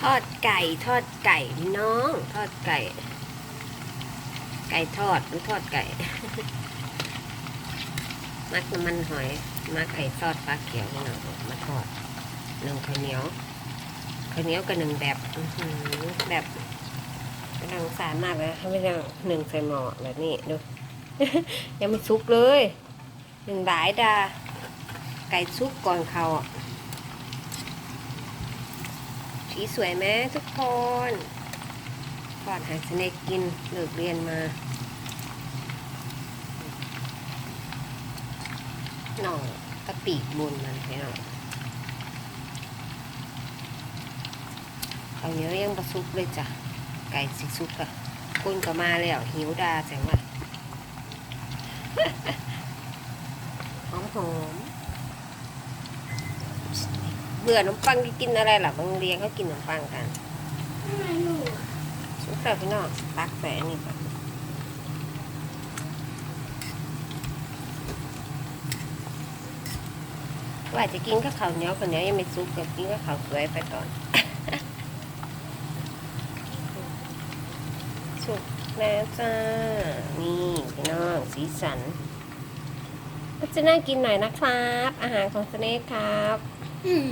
ทอดไก่ ทอดไก่น้อง ทอดไก่ ไก่ทอดหรือทอดไก่ มักน้ำมันหอยมักไอ้ทอดปลาเขียวพี่น้องมาทอดหนึ่งข้าวเหนียวข้าวเหนียวกับหนึ่งแบบแบบกำลังสารมากเลยไม่ได้หนึ่งใส่หม้อแบบนี้ดูยังไม่ซุกเลยหนึ่งหลายดาไก่ซุกก่อนเขาอะ สีสวยไหมทุกคนก่อนหาสเนกกินเลิกเรียนมาหน่องกะปิบุญมันพี่น้องเอาเนี้ยยังประซุกเลยจ้ะ ไก่สิซุกอะคุณก็มาแล้วหิวดาแสงว่าหอมหอม บื่อขนมปังกินอะไรล่ะบางเรียนเขากินขนมปังกันทำไมหนูอะซุปเปอพี่น้องตักใส่นนี้ก่อนว่าจะกินกับข้าวเหนียวข้าวเหนียวยังไม่ซุกก็กินกับข้าวสวยไปก่อนสุกแล้วจ้า นี่พี่น้องสีสันก็จะน่ากินหน่อยนะครับ อาหารของสเนคครับ อืม